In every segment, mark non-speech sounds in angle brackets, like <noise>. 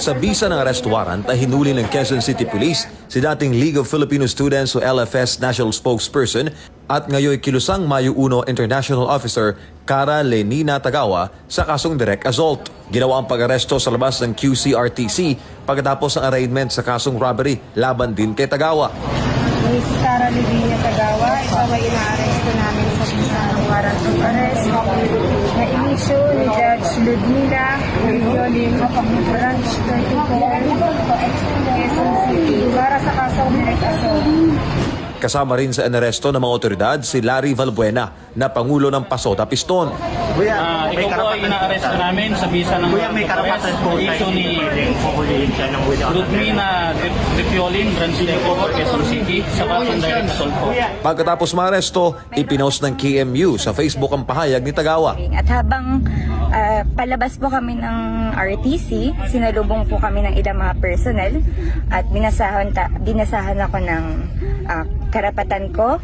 Sa bisa ng arrest warrant ay hinuli ng Quezon City Police si dating League of Filipino Students o LFS National Spokesperson at ngayon kilusang Mayo 1 International Officer Cara Lenina Tagawa sa kasong direct assault. Ginawa ang pag-aresto sa labas ng QCRTC pagkatapos ng arraignment sa kasong robbery laban din kay Tagawa. Miss Cara Livia Tagawa, ikaw ay ina-arresto namin sa bisa ng arrest na inisyo ni Judge Ludmila Violin, Branch 34, Quezon City, para sa kasong assault. Kasama rin sa inaresto ng mga otoridad si Larry Valbuena na Pangulo ng Pasota Piston. Kuya, may ito po karapatan ay inaaresto po namin sa bisa ng Kuya, may karapatan po issue tayo ni Ludmina Ripiolin, Branch Deco, Quezon City, sa kasong direct assault po. Pagkatapos maaresto, ipinost ng KMU sa Facebook ang pahayag ni Tagawa. At habang ah, palabas po kami ng RTC, sinalubong po kami ng ilang mga personnel at binasahan, ta- binasahan ako ng ah, karapatan ko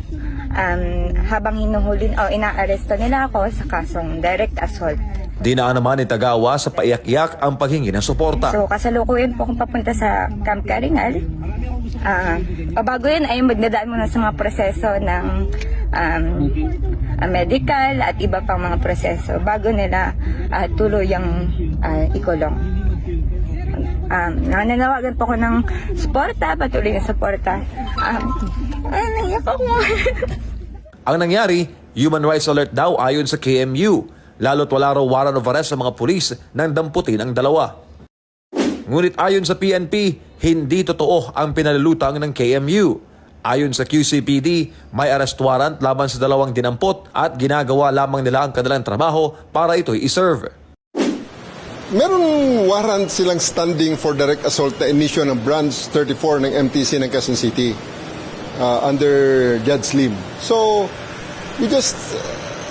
um, habang hinuhulin o inaaresto nila ako sa kasong direct assault. Dinaan naman ni Tagawa sa paiyak-iyak ang paghingi ng suporta. So kasalukuyan po akong papunta sa Camp Carinal. Ah, o bago yun ay magdadaan muna sa mga proseso ng um, ah, medical at iba pang mga proseso bago nila ah, tuluyang ah, ikulong. Um, nananawagan po ko ng suporta, patuloy na suporta. Um, ay, naiyak ako. <laughs> Ang nangyari, human rights alert daw ayon sa KMU. Lalo't wala raw warrant of arrest sa mga pulis nang damputin ang dalawa. Ngunit ayon sa PNP, hindi totoo ang pinalulutang ng KMU. Ayon sa QCPD, may arrest warrant laban sa dalawang dinampot at ginagawa lamang nila ang kanilang trabaho para ito'y iserve. Meron warrant silang standing for direct assault na inisyo ng branch 34 ng MTC ng Quezon City uh, under Judge Lim. So, we just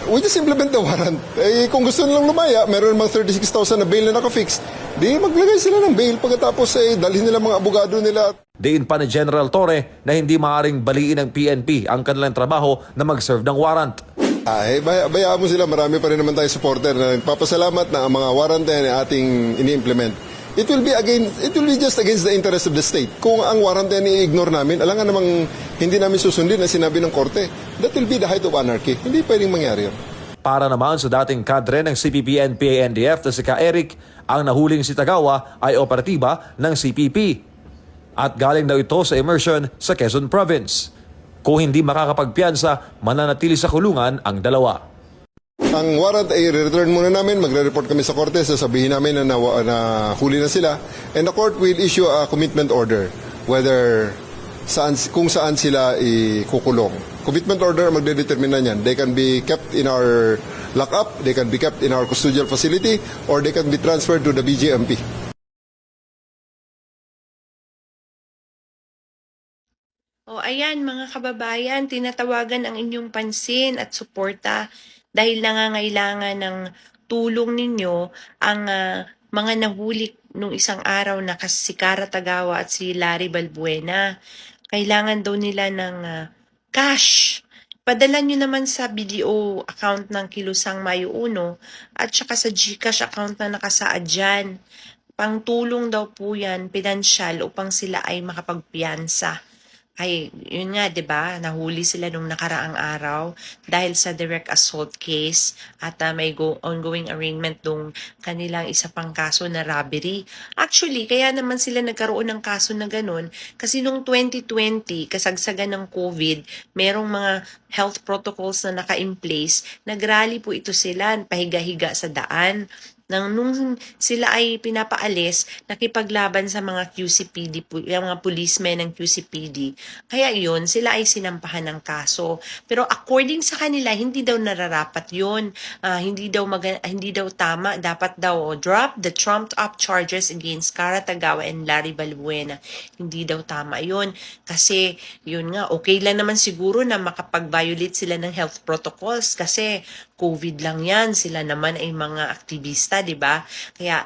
we just implement the warrant. Eh, kung gusto nilang lumaya, meron mga 36,000 na bail na nakafix, di maglagay sila ng bail pagkatapos eh, dalhin nila mga abogado nila Diin pa ni General Torre na hindi maaring baliin ng PNP ang kanilang trabaho na mag-serve ng warrant. Ay, bay bayaan mo sila. Marami pa rin naman tayo supporter na nagpapasalamat na ang mga warrant na ating ini-implement. It will be again, it will be just against the interest of the state. Kung ang warrant na yan i-ignore namin, alangan namang hindi namin susundin ang sinabi ng korte. That will be the height of anarchy. Hindi pwedeng mangyari yun. Para naman sa dating kadre ng CPP NPA NDF na si Ka Eric, ang nahuling si Tagawa ay operatiba ng CPP. At galing daw ito sa immersion sa Quezon Province. Kung hindi makakapagpiansa, mananatili sa kulungan ang dalawa. Ang warrant ay return muna namin, magre-report kami sa korte, sasabihin namin na, na, na huli na sila, and the court will issue a commitment order whether saan, kung saan sila ikukulong. Commitment order magdedetermine na yan. They can be kept in our lockup, they can be kept in our custodial facility, or they can be transferred to the BJMP. O ayan mga kababayan, tinatawagan ang inyong pansin at suporta dahil nangangailangan ng tulong ninyo ang ah, mga nahuli nung isang araw na si Cara Tagawa at si Larry Balbuena. Kailangan daw nila ng ah, cash. Padala nyo naman sa BDO account ng Kilusang Mayo 1 at saka sa GCash account na nakasaad dyan. Pangtulong daw po yan, pinansyal, upang sila ay makapagpiyansa. Ay, yun nga, 'di ba? Nahuli sila nung nakaraang araw dahil sa direct assault case at ah, may go ongoing arraignment nung kanilang isa pang kaso na robbery. Actually, kaya naman sila nagkaroon ng kaso na ganun kasi nung 2020, kasagsagan ng COVID, merong mga health protocols na naka-in place. Nagrally po ito sila, pahiga-higa sa daan nang nung sila ay pinapaalis, nakipaglaban sa mga QCPD, yung mga policemen ng QCPD. Kaya yun, sila ay sinampahan ng kaso. Pero according sa kanila, hindi daw nararapat yun. Ah, hindi daw maga- hindi daw tama. Dapat daw oh, drop the trumped up charges against Cara Tagawa and Larry Balbuena. Hindi daw tama yun. Kasi yun nga, okay lang naman siguro na makapag-violate sila ng health protocols kasi COVID lang yan. Sila naman ay mga aktivista, di ba? Kaya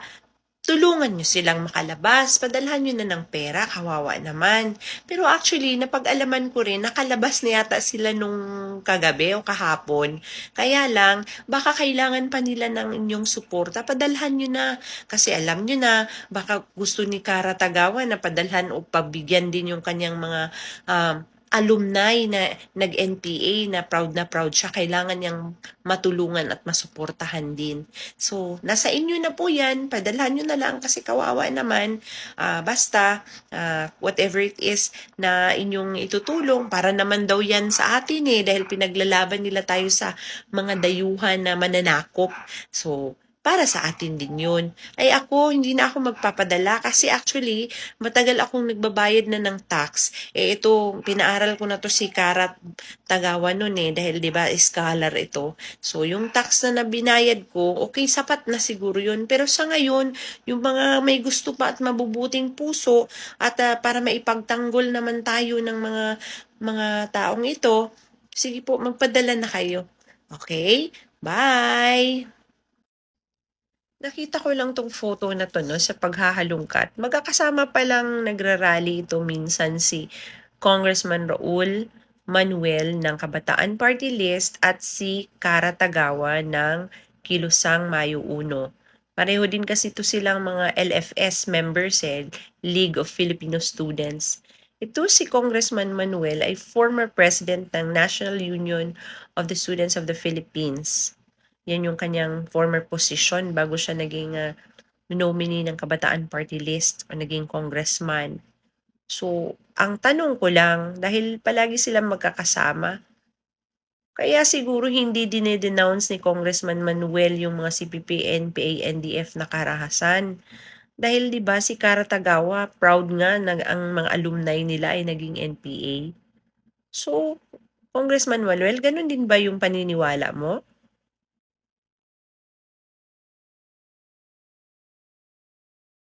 tulungan nyo silang makalabas, padalhan nyo na ng pera, kawawa naman. Pero actually, napag-alaman ko rin, nakalabas na yata sila nung kagabi o kahapon. Kaya lang, baka kailangan pa nila ng inyong suporta, padalhan nyo na. Kasi alam nyo na, baka gusto ni Kara Tagawa na padalhan o pabigyan din yung kanyang mga um, alumni na nag-NPA na proud na proud siya, kailangan niyang matulungan at masuportahan din. So, nasa inyo na po yan. Padalhan nyo na lang kasi kawawa naman. Ah, basta, ah, whatever it is na inyong itutulong, para naman daw yan sa atin eh, dahil pinaglalaban nila tayo sa mga dayuhan na mananakop. So, para sa atin din yun. Ay ako, hindi na ako magpapadala kasi actually, matagal akong nagbabayad na ng tax. Eh ito, pinaaral ko na to si Karat Tagawa nun eh, dahil 'di ba scholar ito. So yung tax na nabinayad ko, okay sapat na siguro yun. Pero sa ngayon, yung mga may gusto pa at mabubuting puso at ah, para maipagtanggol naman tayo ng mga mga taong ito, sige po, magpadala na kayo. Okay? Bye! Nakita ko lang tong photo na to no, sa paghahalungkat. Magkakasama pa lang nagrarally ito minsan si Congressman Raul Manuel ng Kabataan Party List at si Kara Tagawa ng Kilusang Mayo 1. Pareho din kasi ito silang mga LFS members eh, League of Filipino Students. Ito si Congressman Manuel ay former president ng National Union of the Students of the Philippines. Yan yung kanyang former position bago siya naging ah, nominee ng Kabataan Party List o naging congressman. So, ang tanong ko lang, dahil palagi silang magkakasama, kaya siguro hindi dinedenounce ni Congressman Manuel yung mga CPP, NPA, NDF na karahasan. Dahil 'di ba si Kara Tagawa, proud nga na ang mga alumni nila ay naging NPA. So, Congressman Manuel, ganun din ba yung paniniwala mo?